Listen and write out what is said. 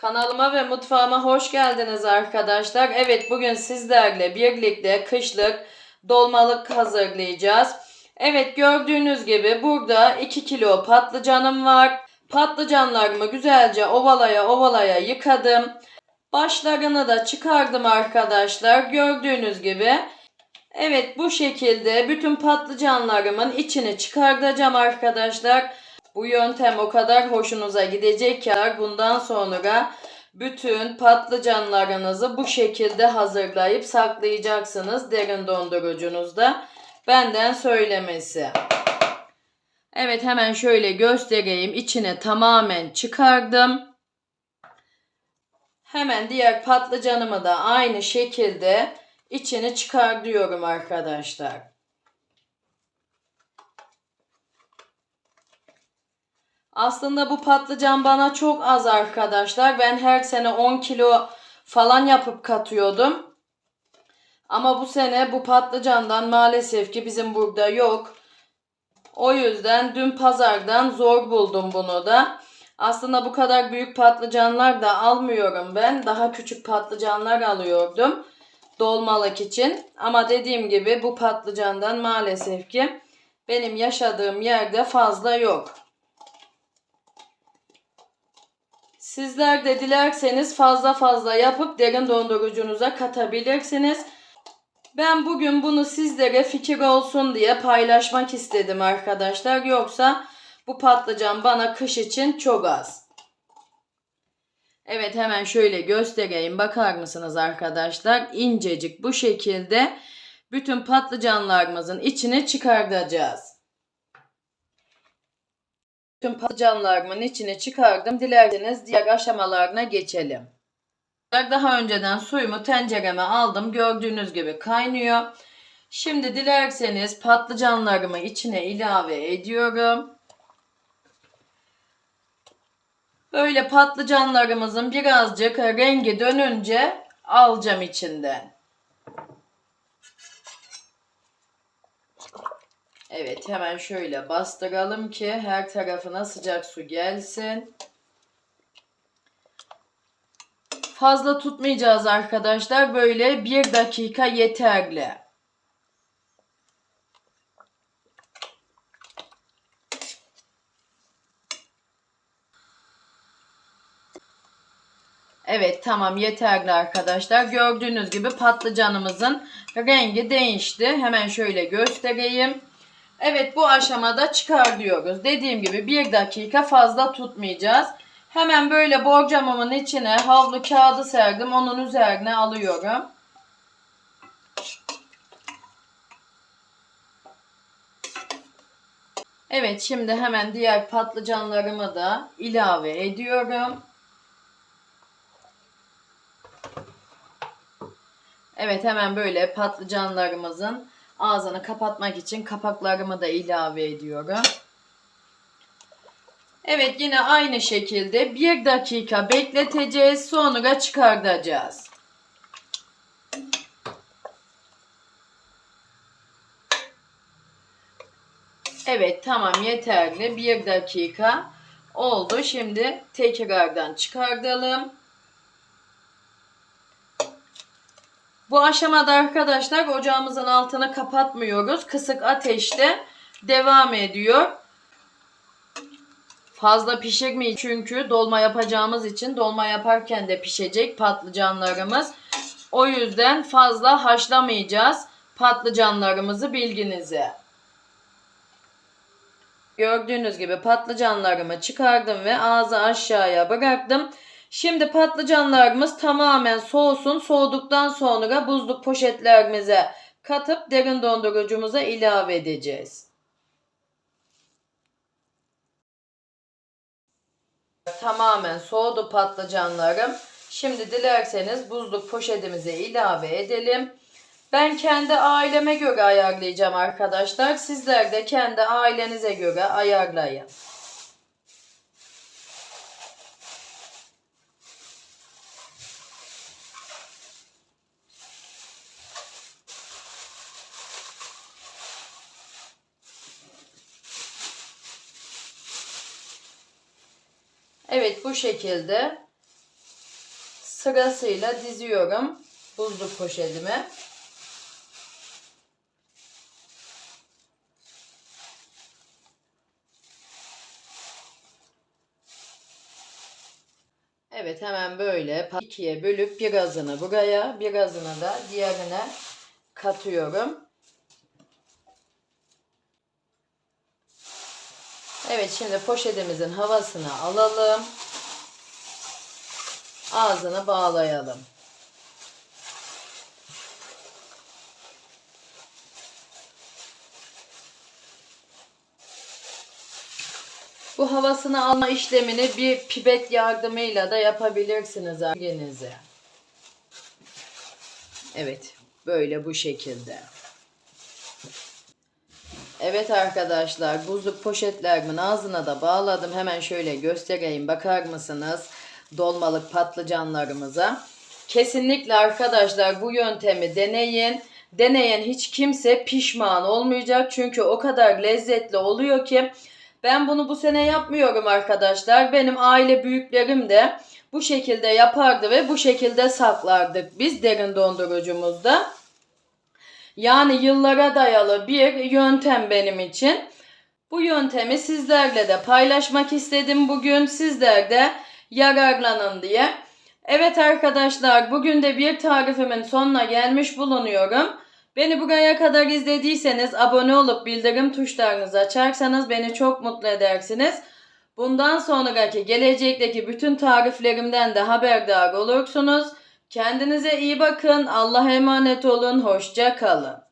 Kanalıma ve mutfağıma hoş geldiniz arkadaşlar. Evet bugün sizlerle birlikte kışlık dolmalık hazırlayacağız. Evet gördüğünüz gibi burada 2 kilo patlıcanım var. Patlıcanlarımı güzelce ovalaya ovalaya yıkadım. Başlarını da çıkardım arkadaşlar. Gördüğünüz gibi. Evet bu şekilde bütün patlıcanlarımın içini çıkartacağım arkadaşlar. Bu yöntem o kadar hoşunuza gidecek ki bundan sonra bütün patlıcanlarınızı bu şekilde hazırlayıp saklayacaksınız derin dondurucunuzda. Benden söylemesi. Evet hemen şöyle göstereyim. İçine tamamen çıkardım. Hemen diğer patlıcanımı da aynı şekilde içini çıkartıyorum arkadaşlar. Aslında bu patlıcan bana çok az arkadaşlar. Ben her sene 10 kilo falan yapıp katıyordum. Ama bu sene bu patlıcandan maalesef ki bizim burada yok. O yüzden dün pazardan zor buldum bunu da. Aslında bu kadar büyük patlıcanlar da almıyorum ben. Daha küçük patlıcanlar alıyordum dolmalık için. Ama dediğim gibi bu patlıcandan maalesef ki benim yaşadığım yerde fazla yok. Sizler de dilerseniz fazla fazla yapıp derin dondurucunuza katabilirsiniz. Ben bugün bunu sizlere fikir olsun diye paylaşmak istedim arkadaşlar. Yoksa bu patlıcan bana kış için çok az. Evet hemen şöyle göstereyim. Bakar mısınız arkadaşlar? İncecik bu şekilde bütün patlıcanlarımızın içine çıkartacağız. Bütün patlıcanlarımın içine çıkardım. Dilerseniz diğer aşamalarına geçelim. Daha önceden suyumu tencereme aldım. Gördüğünüz gibi kaynıyor. Şimdi dilerseniz patlıcanlarımı içine ilave ediyorum. Böyle patlıcanlarımızın birazcık rengi dönünce alacağım içinden. Evet hemen şöyle bastıralım ki her tarafına sıcak su gelsin. Fazla tutmayacağız arkadaşlar. Böyle bir dakika yeterli. Evet tamam yeterli arkadaşlar. Gördüğünüz gibi patlıcanımızın rengi değişti. Hemen şöyle göstereyim. Evet bu aşamada çıkar diyoruz. Dediğim gibi bir dakika fazla tutmayacağız. Hemen böyle borcamımın içine havlu kağıdı serdim. Onun üzerine alıyorum. Evet şimdi hemen diğer patlıcanlarımı da ilave ediyorum. Evet hemen böyle patlıcanlarımızın ağzını kapatmak için kapaklarımı da ilave ediyorum. Evet yine aynı şekilde bir dakika bekleteceğiz sonra çıkartacağız. Evet tamam yeterli bir dakika oldu. Şimdi tekrardan çıkartalım. Bu aşamada arkadaşlar ocağımızın altını kapatmıyoruz. Kısık ateşte devam ediyor. Fazla pişirmeyin çünkü dolma yapacağımız için dolma yaparken de pişecek patlıcanlarımız. O yüzden fazla haşlamayacağız patlıcanlarımızı bilginize. Gördüğünüz gibi patlıcanlarımı çıkardım ve ağzı aşağıya bıraktım. Şimdi patlıcanlarımız tamamen soğusun. Soğuduktan sonra buzluk poşetlerimize katıp derin dondurucumuza ilave edeceğiz. Tamamen soğudu patlıcanlarım. Şimdi dilerseniz buzluk poşetimize ilave edelim. Ben kendi aileme göre ayarlayacağım arkadaşlar. Sizler de kendi ailenize göre ayarlayın. Evet bu şekilde sırasıyla diziyorum buzluk poşetime. Evet hemen böyle ikiye bölüp birazını buraya, birazını da diğerine katıyorum. Evet şimdi poşetimizin havasını alalım. Ağzını bağlayalım. Bu havasını alma işlemini bir pipet yardımıyla da yapabilirsiniz elinize. Evet, böyle bu şekilde. Evet arkadaşlar, buzluk poşetlerimin ağzına da bağladım. Hemen şöyle göstereyim. Bakar mısınız? Dolmalık patlıcanlarımıza. Kesinlikle arkadaşlar bu yöntemi deneyin. Deneyen hiç kimse pişman olmayacak. Çünkü o kadar lezzetli oluyor ki ben bunu bu sene yapmıyorum arkadaşlar. Benim aile büyüklerim de bu şekilde yapardı ve bu şekilde saklardık biz derin dondurucumuzda. Yani yıllara dayalı bir yöntem benim için. Bu yöntemi sizlerle de paylaşmak istedim bugün. Sizler de yararlanın diye. Evet arkadaşlar bugün de bir tarifimin sonuna gelmiş bulunuyorum. Beni buraya kadar izlediyseniz abone olup bildirim tuşlarınızı açarsanız beni çok mutlu edersiniz. Bundan sonraki gelecekteki bütün tariflerimden de haberdar olursunuz. Kendinize iyi bakın. Allah'a emanet olun. Hoşça kalın.